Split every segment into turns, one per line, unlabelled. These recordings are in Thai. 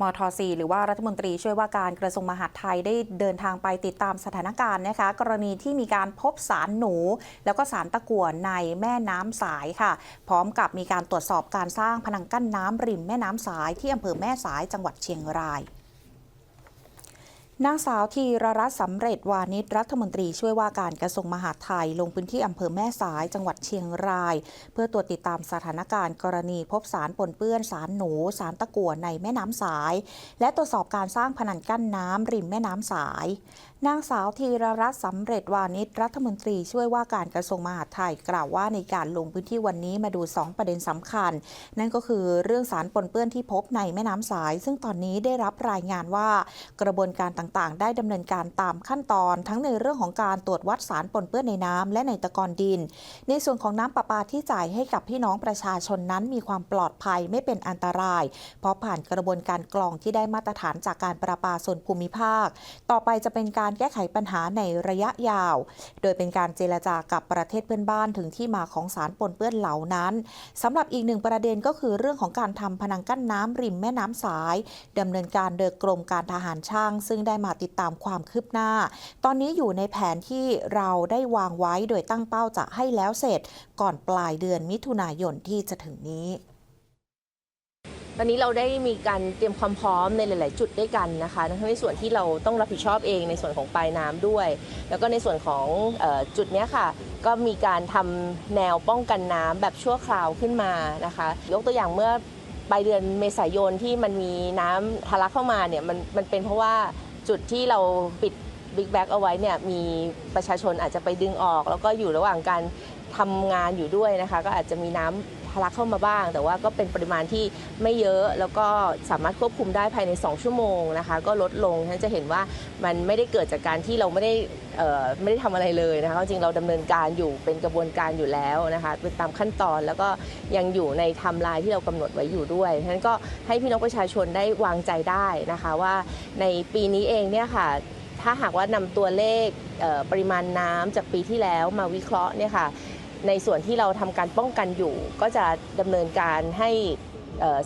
มทซีหรือว่ารัฐมนตรีช่วยว่าการกระทรวงมหาดไทยได้เดินทางไปติดตามสถานการณ์นะคะ กรณีที่มีการพบสารหนู แล้วก็สารตะกั่วในแม่น้ำสายค่ะ พร้อมกับมีการตรวจสอบการสร้างพนังกั้นน้ำริมแม่น้ำสายที่อำเภอแม่สายจังหวัดเชียงราย นางสาวธีรรัตน์สำเร็จวานิชรัฐมนตรีช่วยว่าการกระทรวงมหาดไทย ลงพื้นที่อำเภอแม่สายจังหวัดเชียงราย เพื่อตรวจติดตามสถานการณ์กรณีพบสารปนเปื้อนสารหนู สารตะกั่วในแม่น้ำสาย และตรวจสอบการสร้างพนังกั้นน้ำริมแม่น้ำสาย นางสาวธีรรัตน์สำเร็จวานิชรัฐมนตรีช่วยว่าการกระทรวงมหาดไทย กล่าวว่าในการลงพื้นที่วันนี้มาดู 2 ประเด็นสำคัญ นั่นก็คือเรื่องสารปนเปื้อนที่พบในแม่น้ำสาย ซึ่งตอนนี้ได้รับรายงานว่ากระบวนการต่างๆ ได้ดำเนินการตามขั้นตอน ทั้งในเรื่องของการตรวจวัดสารปนเปื้อนในน้ำและในตะกอนดิน ในส่วนของน้ำประปาที่จ่ายให้กับพี่น้องประชาชนนั้นมีความปลอดภัยไม่เป็นอันตราย เพราะผ่านกระบวนการกรองที่ได้มาตรฐานจากการประปาส่วนภูมิภาค ต่อไปจะเป็นการแก้ไขปัญหาในระยะยาว โดยเป็นการเจรจากับประเทศเพื่อนบ้านถึงที่มาของสารปนเปื้อนเหล่านั้นสำหรับอีกหนึ่งประเด็นก็คือเรื่องของการทำพนังกั้นน้ำริมแม่น้ำสายดำเนินการโดยกรมการทหารช่าง ซึ่งได้มาติดตามความคืบหน้า ตอนนี้อยู่ในแผนที่เราได้วางไว้โดยตั้งเป้าจะให้แล้วเสร็จก่อนปลายเดือนมิถุนายนที่จะถึงนี้
ตอนนี้เราได้มีการเตรียมความพร้อมในหลาย ๆ จุดด้วยกันนะคะทั้งในส่วนที่เราต้องรับผิดชอบเองในส่วนของปลายน้ำด้วย แล้วก็ในส่วนของออจุดนี้ค่ะ ก็มีการทำแนวป้องกันน้ำแบบชั่วคราวขึ้นมานะคะ ยกตัวอย่างเมื่อปลายเดือนเมษายนที่มันมีน้ำทะลักเข้ามาเนี่ยมันมันเป็นเพราะว่า จุดที่เราปิดบิ๊กแบ็กเอาไว้เนี่ยมีประชาชนอาจจะไปดึงออก แล้วก็อยู่ระหว่างการทำงานอยู่ด้วยนะคะ ก็อาจจะมีน้ำ ทะลักเข้ามาบ้าง แต่ว่าก็เป็นปริมาณที่ไม่เยอะแล้วก็สามารถควบคุมได้ภายใน 2 ชั่วโมงนะคะ ก็ลดลงท่านจะเห็นว่ามันไม่ได้เกิดจากการที่เราไม่ได้ไม่ได้ทำอะไรเลยนะคะจริงเราดำเนินการอยู่เป็นกระบวนการอยู่แล้วนะคะเป็นตามขั้นตอนแล้วก็ยังอยู่ในไทม์ไลน์ที่เรากำหนดไว้อยู่ด้วยฉะนั้นก็ให้พี่น้องประชาชนได้วางใจได้นะคะว่าในปีนี้เองเนี่ยค่ะถ้าหากว่านำตัวเลขปริมาณน้ำจากปีที่แล้วมาวิเคราะห์เนี่ยค่ะ ในส่วนที่เราทำการป้องกันอยู่ ก็จะดำเนินการให้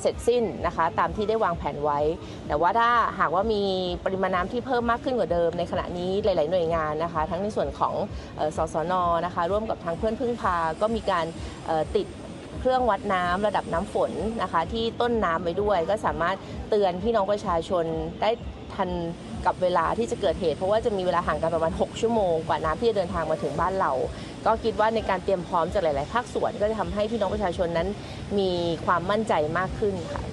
เสร็จสิ้นนะคะตามที่ได้วางแผนไว้ แต่ว่าถ้าหากว่ามีปริมาณน้ำที่เพิ่มมากขึ้นกว่าเดิม ในขณะนี้หลาย ๆ หน่วยงานนะคะ ทั้งในส่วนของสสนนะคะร่วมกับทางเพื่อนพึ่งพา ก็มีการติดเครื่องวัดน้ำระดับน้ำฝนนะคะ ที่ต้นน้ำไปด้วย ก็สามารถเตือนพี่น้องประชาชนได้ทัน กับเวลาที่จะเกิดเหตุ เพราะว่าจะมีเวลาห่างกันประมาณ 6 ชั่วโมงกว่าน้ำที่จะเดินทางมาถึงบ้านเรา ก็คิดว่าในการเตรียมพร้อมจากหลาย ๆ ภาคส่วน ก็จะทำให้พี่น้องประชาชนนั้น มีความมั่นใจมากขึ้นค่ะ